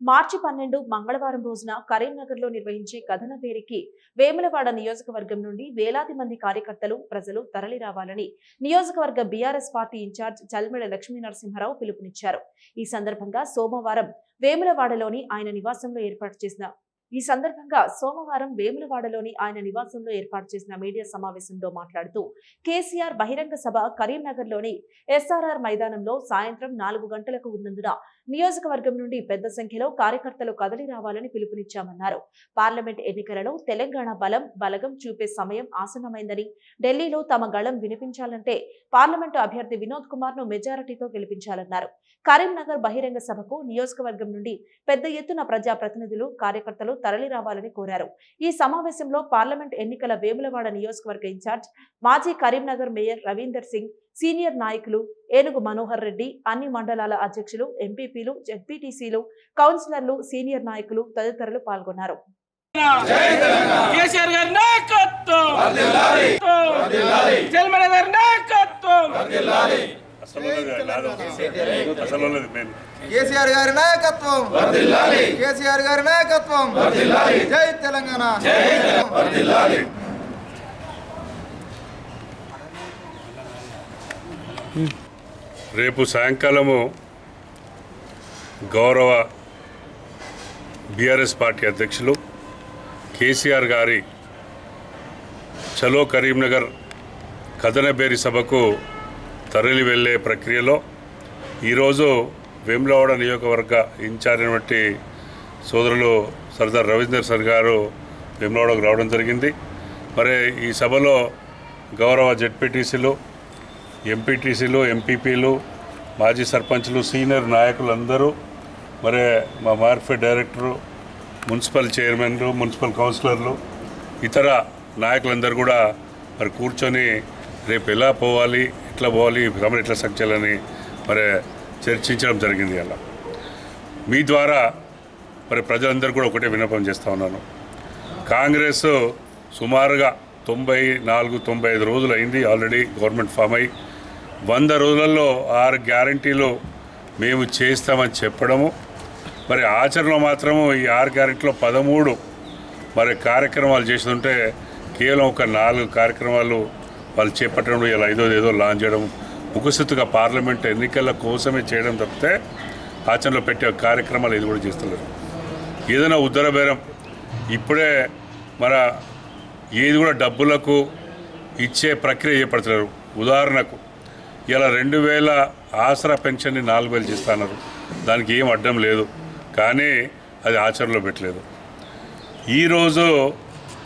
మార్చి పన్నెండు మంగళవారం రోజున కరీంనగర్లో నిర్వహించే కథన పేరికి వేములవాడ నియోజకవర్గం నుండి వేలాది మంది కార్యకర్తలు ప్రజలు తరలి రావాలని నియోజకవర్గ BRS party in-charge Chalmeda Lakshmi Narasimharao పిలుపునిచ్చారు. ఈ సందర్భంగా సోమవారం వేములవాడలోని ఆయన నివాసంలో ఏర్పాటు చేసిన ఈ సందర్భంగా సోమవారం వేములవాడలోని ఆయన నివాసంలో ఏర్పాటు చేసిన మీడియా సమావేశంలో మాట్లాడుతూ కేసీఆర్ బహిరంగ సభ కరీంనగర్లోని ఎస్ఆర్ఆర్ మైదానంలో సాయంత్రం నాలుగు గంటలకు ఉన్నందున నియోజకవర్గం నుండి పెద్ద సంఖ్యలో కార్యకర్తలు కదలి రావాలని పిలుపునిచ్చామన్నారు. పార్లమెంట్ ఎన్నికలలో తెలంగాణ బలం బలగం చూపే సమయం ఆసన్నమైందని ఢిల్లీలో తమ గళం వినిపించాలంటే పార్లమెంటు అభ్యర్థి వినోద్ కుమార్ను మెజారిటీతో గెలిపించాలన్నారు. కరీంనగర్ బహిరంగ సభకు నియోజకవర్గం నుండి పెద్ద ఎత్తున ప్రజా ప్రతినిధులు కార్యకర్తలు తరలి రావాలని కోరారు. ఈ సమావేశంలో పార్లమెంట్ ఎన్నికల వేములవాడ నియోజకవర్గ ఇన్ఛార్జ్ మాజీ కరీంనగర్ మేయర్ రవీందర్ సింగ్ సీనియర్ నాయకులు ఏనుగు మనోహర్ రెడ్డి అన్ని మండలాల అధ్యక్షులు ఎంపీపీలు జెడ్పీటీసీలు కౌన్సిలర్లు సీనియర్ నాయకులు తదితరులు పాల్గొన్నారు. కేసీఆర్ గారి నాయకత్వం! కేసీఆర్ గారి నాయకత్వం! జై తెలంగాణ! రేపు సాయంకాలము గౌరవ బీఆర్ఎస్ పార్టీ అధ్యక్షులు కేసీఆర్ గారి చలో కరీంనగర్ కథనబేరి సభకు తరలి వెళ్ళే ప్రక్రియలో ఈరోజు వేములవాడ నియోజకవర్గ ఇన్ఛార్జ్ అయినటువంటి సోదరులు సర్దార్ రవీందర్ సార్ గారు వేములవాడకు రావడం జరిగింది. మరి ఈ సభలో గౌరవ జెడ్పీటీసీలు ఎంపీటీసీలు ఎంపీపీలు మాజీ సర్పంచ్లు సీనియర్ నాయకులు అందరూ మరి మా మార్కెట్ డైరెక్టరు మున్సిపల్ చైర్మన్లు మున్సిపల్ కౌన్సిలర్లు ఇతర నాయకులందరూ కూడా మరి కూర్చొని రేపు ఎలా పోవాలి ఎట్లా పోవాలి సభను ఎట్లా సంచాలని మరి చర్చించడం జరిగింది అలా. మీ ద్వారా మరి ప్రజలందరూ కూడా ఒకటే విన్నపం చేస్తూ ఉన్నాను. కాంగ్రెస్ సుమారుగా తొంభై నాలుగు తొంభై ఐదు రోజులు అయింది ఆల్రెడీ గవర్నమెంట్ ఫామ్ అయ్యి. వంద రోజులలో ఆరు గ్యారంటీలు మేము చేస్తామని చెప్పడము. మరి ఆచరణలో మాత్రము ఈ ఆరు గ్యారంటీలో పదమూడు మరి కార్యక్రమాలు చేస్తుంటే కేవలం ఒక నాలుగు కార్యక్రమాలు వాళ్ళు చేపట్టడం ఇలా ఐదోది ఏదో లాంచ్ చేయడం ముఖస్థితిగా పార్లమెంట్ ఎన్నికల కోసమే చేయడం తప్పితే ఆచరణలో పెట్టే కార్యక్రమాలు ఇది కూడా చేస్తున్నారు ఏదైనా ఉద్దరబేరం ఇప్పుడే మన ఏది కూడా డబ్బులకు ఇచ్చే ప్రక్రియ చేపడుతున్నారు ఉదాహరణకు ఇలా రెండు వేల ఆసరా పెన్షన్ని నాలుగు వేలు చేస్తున్నారు. దానికి ఏం అడ్డం లేదు. కానీ అది ఆచరణలో పెట్టలేదు. ఈరోజు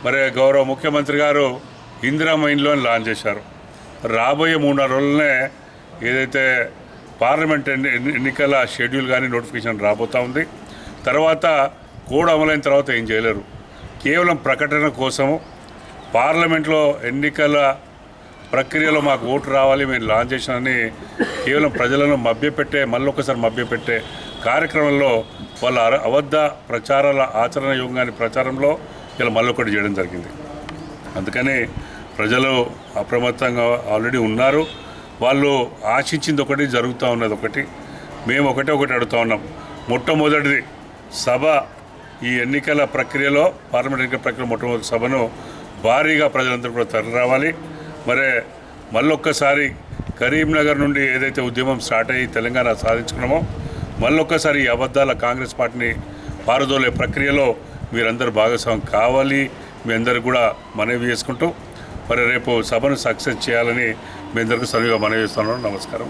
మరి గౌరవ ముఖ్యమంత్రి గారు ఇందిరా మైన్లోని లాంచ్ చేశారు. రాబోయే మూడున్నర రోజులనే ఏదైతే పార్లమెంట్ ఎన్ని ఎన్నికల షెడ్యూల్ కానీ నోటిఫికేషన్ రాబోతూ ఉంది. తర్వాత కోడ్ అమలైన తర్వాత ఏం చేయలేరు. కేవలం ప్రకటన కోసము పార్లమెంట్లో ఎన్నికల ప్రక్రియలో మాకు ఓటు రావాలి మేము లాంచ్ చేసినని కేవలం ప్రజలను మభ్యపెట్టే మళ్ళొకసారి మభ్యపెట్టే కార్యక్రమంలో వాళ్ళ అబద్ధ ప్రచారాల ఆచరణ యోగాన్ని ప్రచారంలో ఇలా మళ్ళొకటి చేయడం జరిగింది. అందుకని ప్రజలు అప్రమత్తంగా ఆల్రెడీ ఉన్నారు. వాళ్ళు ఆశించింది ఒకటి జరుగుతూ ఉన్నది ఒకటి. మేము ఒకటే ఒకటి అడుగుతా ఉన్నాం. మొట్టమొదటిది సభ ఈ ఎన్నికల ప్రక్రియలో పార్లమెంట్ ఎన్నికల ప్రక్రియ మొట్టమొదటి సభను భారీగా ప్రజలందరూ కూడా తరలి రావాలి. మరి మళ్ళొక్కసారి కరీంనగర్ నుండి ఏదైతే ఉద్యమం స్టార్ట్ అయ్యి తెలంగాణ సాధించుకున్నామో మళ్ళొక్కసారి ఈ అబద్ధాల కాంగ్రెస్ పార్టీని పారదోలే ప్రక్రియలో మీరందరూ భాగస్వామి కావాలి మీ అందరు కూడా మనవి చేసుకుంటూ మరి రేపు సభను సక్సెస్ చేయాలని మీ అందరికీ సరిగా మనవి చేస్తున్నాను. నమస్కారం.